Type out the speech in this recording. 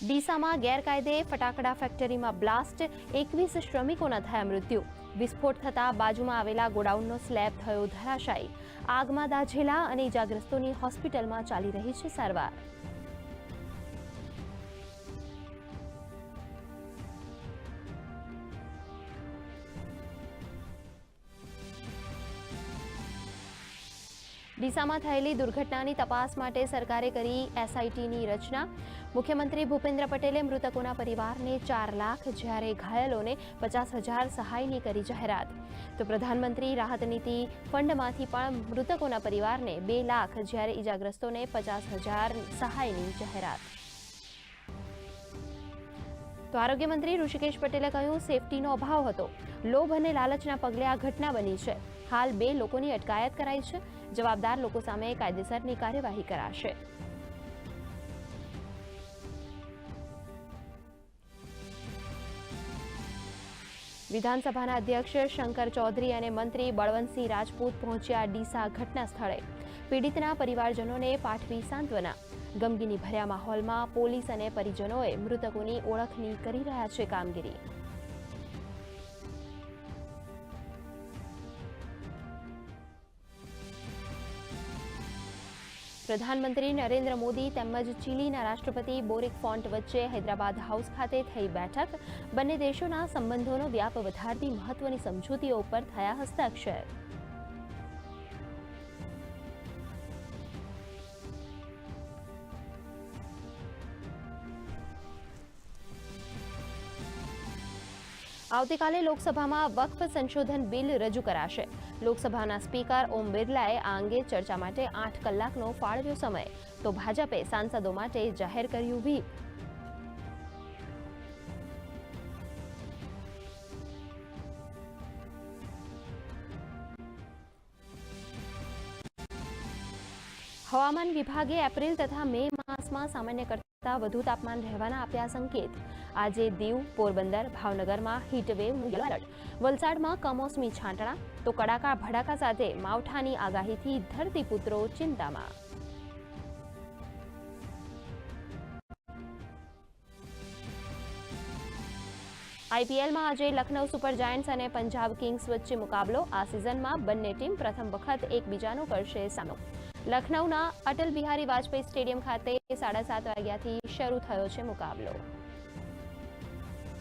ડીસામાં ગેરકાયદે ફટાકડા ફેક્ટરીમાં બ્લાસ્ટ, એકવીસ શ્રમિકોના થયા મૃત્યુ. વિસ્ફોટ થતાં બાજુમાં આવેલા ગોડાઉનનો સ્લેબ થયો ધરાશાયી. આગમાં દાઝેલા અને ઇજાગ્રસ્તોની હોસ્પિટલમાં ચાલી રહી છે સારવાર. ડીસામાં થયેલી દુર્ઘટનાની તપાસ માટે સરકારે કરી એસઆઈટીની રચના. મુખ્યમંત્રી ભૂપેન્દ્ર પટેલે મૃતકોના પરિવારને ચાર લાખ જ્યારે ઘાયલોને પચાસ હજાર સહાયની કરી જાહેરાત. તો પ્રધાનમંત્રી રાહત નીતિ ફંડમાંથી પણ મૃતકોના પરિવારને બે લાખ જ્યારે ઇજાગ્રસ્તોને પચાસ હજાર સહાયની જાહેરાત. તો આરોગ્ય મંત્રી ઋષિકેશ પટેલે કહ્યું, સેફટીનો અભાવ હતો. લોભ અને લાલચના પગલે આ ઘટના બની છે. હાલ બે લોકોની અટકાયત કરાઈ છે. જવાબદાર લોકો સામે કાયદેસરની કાર્યવાહી કરાશે. વિધાનસભાના અધ્યક્ષ શંકર ચૌધરી અને મંત્રી બળવંતસિંહ રાજપૂત પહોંચ્યા ડીસા ઘટના સ્થળે. પીડિતના પરિવારજનોને પાઠવી સાંત્વના. ગમગીની ભર્યા માહોલમાં પોલીસ અને પરિજનોએ મૃતકોની ઓળખની કરી રહ્યા છે કામગીરી. પ્રધાનમંત્રી નરેન્દ્ર મોદી તેમજ ચીલીના રાષ્ટ્રપતિ બોરિક ફોન્ટ વચ્ચે હૈદરાબાદ હાઉસ ખાતે થઈ બેઠક. બંને દેશોના સંબંધોનો વ્યાપ વધારતી મહત્વની સમજૂતીઓ ઉપર થયા હસ્તાક્ષર આવતીકાલે લોકસભામાં વક્ફ સંશોધન બિલ રજૂ કરાશે લોકસભાના સ્પીકર ઓમ બિરલાએ આ અંગે ચર્ચા માટે આઠ કલાકનો ફાળવ્યો સમય તો ભાજપે સાંસદો માટે જાહેર કર્યું વ્હીપ હવામાન વિભાગે એપ્રિલ તથા મે માસમાં સામાન્ય કરતાં વધુ તાપમાન રહેવાના આપ્યા સંકેત. આજે દીવ, પોરબંદર, ભાવનગરમાં હીટવેવ એલર્ટ વલસાડમાં કમોસમી છાંટણા, તો કડાકા, ભડાકા સાથે માવઠાની આગાહીથી ધરતીપુત્રો ચિંતામાં. આઈપીએલમાં આજે લખનૌ સુપર જાયન્ટ્સ અને પંજાબ કિંગ્સ વચ્ચે મુકાબલો. આ સિઝનમાં બંને ટીમ પ્રથમ વખત એકબીજાનો કરશે સામનો. લખનૌના અટલ બિહારી વાજપેયી સ્ટેડિયમ ખાતે સાડા સાત વાગ્યાથી શરૂ થયો છે મુકાબલો.